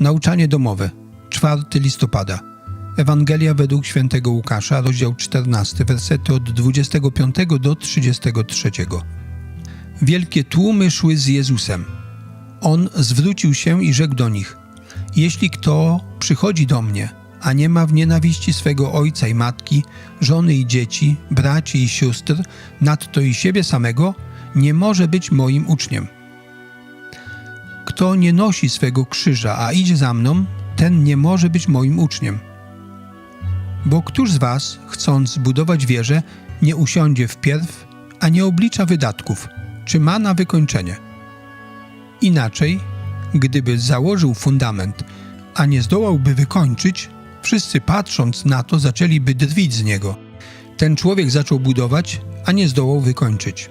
Nauczanie domowe, 4 listopada. Ewangelia według świętego Łukasza, rozdział 14, wersety od 25 do 33. Wielkie tłumy szły z Jezusem. On zwrócił się i rzekł do nich: Jeśli kto przychodzi do mnie, a nie ma w nienawiści swego ojca i matki, żony i dzieci, braci i sióstr, nadto i siebie samego, nie może być moim uczniem. Kto nie nosi swego krzyża, a idzie za mną, ten nie może być moim uczniem. Bo któż z was, chcąc zbudować wieżę, nie usiądzie wpierw, a nie oblicza wydatków, czy ma na wykończenie? Inaczej, gdyby założył fundament, a nie zdołałby wykończyć, wszyscy patrząc na to zaczęliby drwić z niego. Ten człowiek zaczął budować, a nie zdołał wykończyć.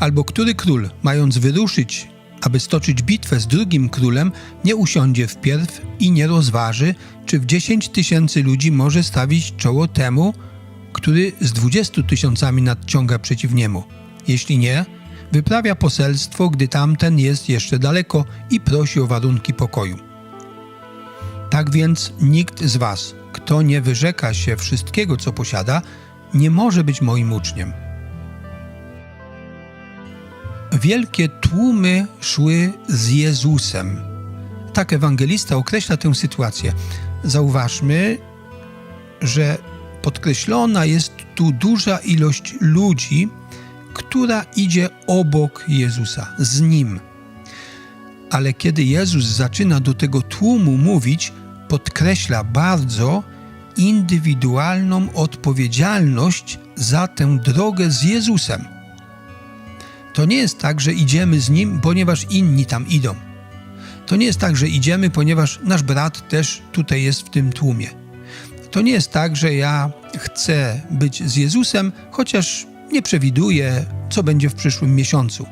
Albo który król, mając wyruszyć, aby stoczyć bitwę z drugim królem, nie usiądzie wpierw i nie rozważy, czy w dziesięć tysięcy ludzi może stawić czoło temu, który z dwudziestu tysiącami nadciąga przeciw niemu. Jeśli nie, wyprawia poselstwo, gdy tamten jest jeszcze daleko i prosi o warunki pokoju. Tak więc nikt z was, kto nie wyrzeka się wszystkiego, co posiada, nie może być moim uczniem. Wielkie tłumy szły z Jezusem. Tak ewangelista określa tę sytuację. Zauważmy, że podkreślona jest tu duża ilość ludzi, która idzie obok Jezusa, z nim. Ale kiedy Jezus zaczyna do tego tłumu mówić, podkreśla bardzo indywidualną odpowiedzialność za tę drogę z Jezusem. To nie jest tak, że idziemy z nim, ponieważ inni tam idą. To nie jest tak, że idziemy, ponieważ nasz brat też tutaj jest w tym tłumie. To nie jest tak, że ja chcę być z Jezusem, chociaż nie przewiduję, co będzie w przyszłym miesiącu,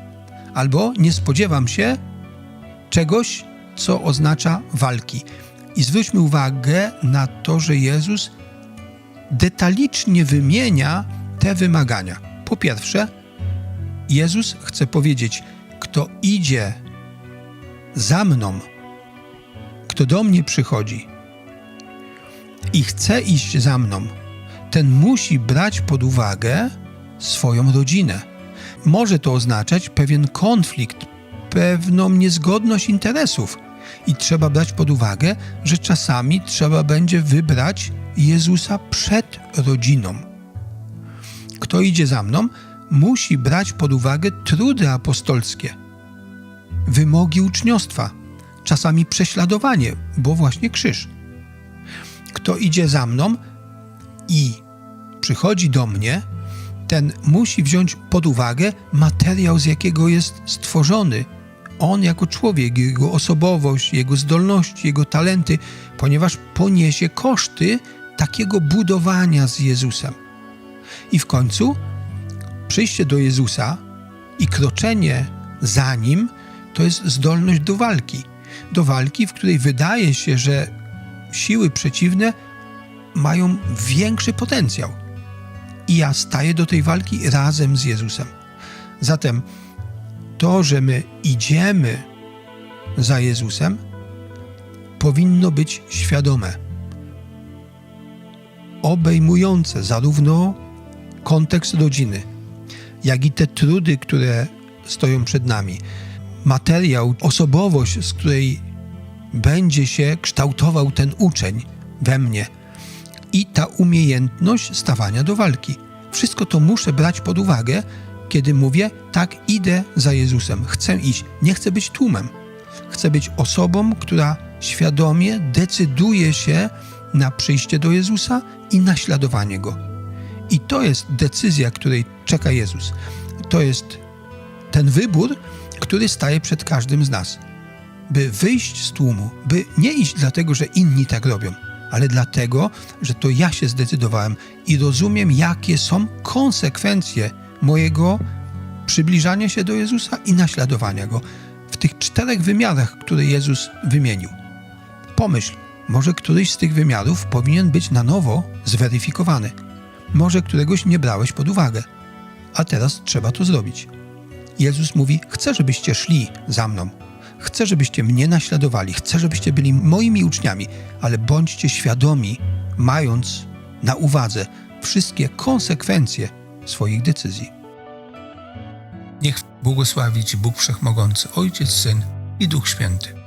albo nie spodziewam się czegoś, co oznacza walki. I zwróćmy uwagę na to, że Jezus detalicznie wymienia te wymagania. Po pierwsze, Jezus chce powiedzieć: Kto idzie za mną, kto do mnie przychodzi i chce iść za mną, ten musi brać pod uwagę swoją rodzinę. Może to oznaczać pewien konflikt, pewną niezgodność interesów. I trzeba brać pod uwagę, że czasami trzeba będzie wybrać Jezusa przed rodziną. Kto idzie za mną, musi brać pod uwagę trudy apostolskie, wymogi uczniostwa, czasami prześladowanie, bo właśnie krzyż. Kto idzie za mną i przychodzi do mnie, ten musi wziąć pod uwagę materiał, z jakiego jest stworzony. On jako człowiek, jego osobowość, jego zdolności, jego talenty, ponieważ poniesie koszty takiego budowania z Jezusem. I w końcu przyjście do Jezusa i kroczenie za nim to jest zdolność do walki. Do walki, w której wydaje się, że siły przeciwne mają większy potencjał. I ja staję do tej walki razem z Jezusem. Zatem to, że my idziemy za Jezusem, powinno być świadome, obejmujące zarówno kontekst rodziny, jak i te trudy, które stoją przed nami. Materiał, osobowość, z której będzie się kształtował ten uczeń we mnie i ta umiejętność stawania do walki. Wszystko to muszę brać pod uwagę, kiedy mówię, tak, idę za Jezusem, chcę iść, nie chcę być tłumem. Chcę być osobą, która świadomie decyduje się na przyjście do Jezusa i naśladowanie Go. I to jest decyzja, której czeka Jezus. To jest ten wybór, który staje przed każdym z nas. By wyjść z tłumu, by nie iść dlatego, że inni tak robią, ale dlatego, że to ja się zdecydowałem i rozumiem, jakie są konsekwencje mojego przybliżania się do Jezusa i naśladowania Go w tych czterech wymiarach, które Jezus wymienił. Pomyśl, może któryś z tych wymiarów powinien być na nowo zweryfikowany. Może któregoś nie brałeś pod uwagę, a teraz trzeba to zrobić. Jezus mówi: Chcę, żebyście szli za mną. Chcę, żebyście mnie naśladowali, chcę, żebyście byli moimi uczniami, ale bądźcie świadomi, mając na uwadze wszystkie konsekwencje swoich decyzji. Niech błogosławi Bóg Wszechmogący, Ojciec, Syn i Duch Święty.